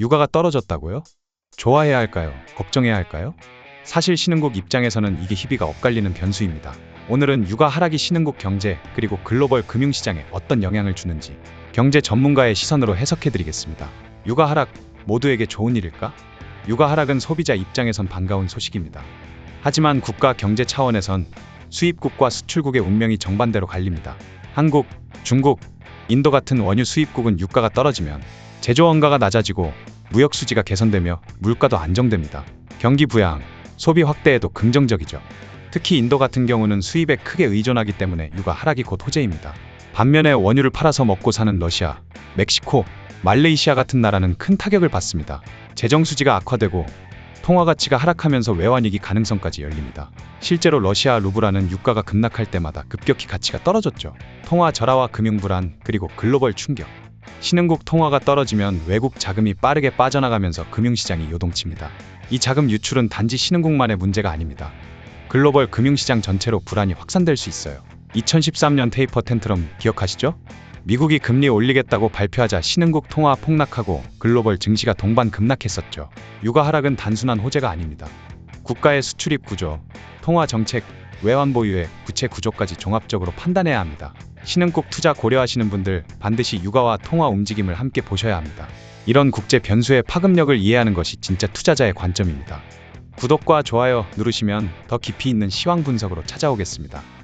유가가 떨어졌다고요? 좋아해야 할까요? 걱정해야 할까요? 사실 신흥국 입장에서는 이게 희비가 엇갈리는 변수입니다. 오늘은 유가 하락이 신흥국 경제 그리고 글로벌 금융시장에 어떤 영향을 주는지 경제 전문가의 시선으로 해석해 드리겠습니다. 유가 하락 모두에게 좋은 일일까? 유가 하락은 소비자 입장에선 반가운 소식입니다. 하지만 국가 경제 차원에선 수입국과 수출국의 운명이 정반대로 갈립니다. 한국, 중국, 인도 같은 원유 수입국은 유가가 떨어지면 제조 원가가 낮아지고 무역 수지가 개선되며 물가도 안정됩니다. 경기 부양, 소비 확대에도 긍정적이죠. 특히 인도 같은 경우는 수입에 크게 의존하기 때문에 유가 하락이 곧 호재입니다. 반면에 원유를 팔아서 먹고 사는 러시아, 멕시코, 말레이시아 같은 나라는 큰 타격을 받습니다. 재정 수지가 악화되고 통화 가치가 하락하면서 외환위기 가능성까지 열립니다. 실제로 러시아 루블화는 유가가 급락할 때마다 급격히 가치가 떨어졌죠. 통화 절하와 금융 불안 그리고 글로벌 충격. 신흥국 통화가 떨어지면 외국 자금이 빠르게 빠져나가면서 금융시장이 요동칩니다. 이 자금 유출은 단지 신흥국만의 문제가 아닙니다. 글로벌 금융시장 전체로 불안이 확산될 수 있어요. 2013년 테이퍼 텐트럼 기억하시죠? 미국이 금리 올리겠다고 발표하자 신흥국 통화 폭락하고 글로벌 증시가 동반 급락했었죠. 유가 하락은 단순한 호재가 아닙니다. 국가의 수출입 구조, 통화 정책, 외환 보유의 부채 구조까지 종합적으로 판단해야 합니다. 신흥국 투자 고려하시는 분들 반드시 유가와 통화 움직임을 함께 보셔야 합니다. 이런 국제 변수의 파급력을 이해하는 것이 진짜 투자자의 관점입니다. 구독과 좋아요 누르시면 더 깊이 있는 시황 분석으로 찾아오겠습니다.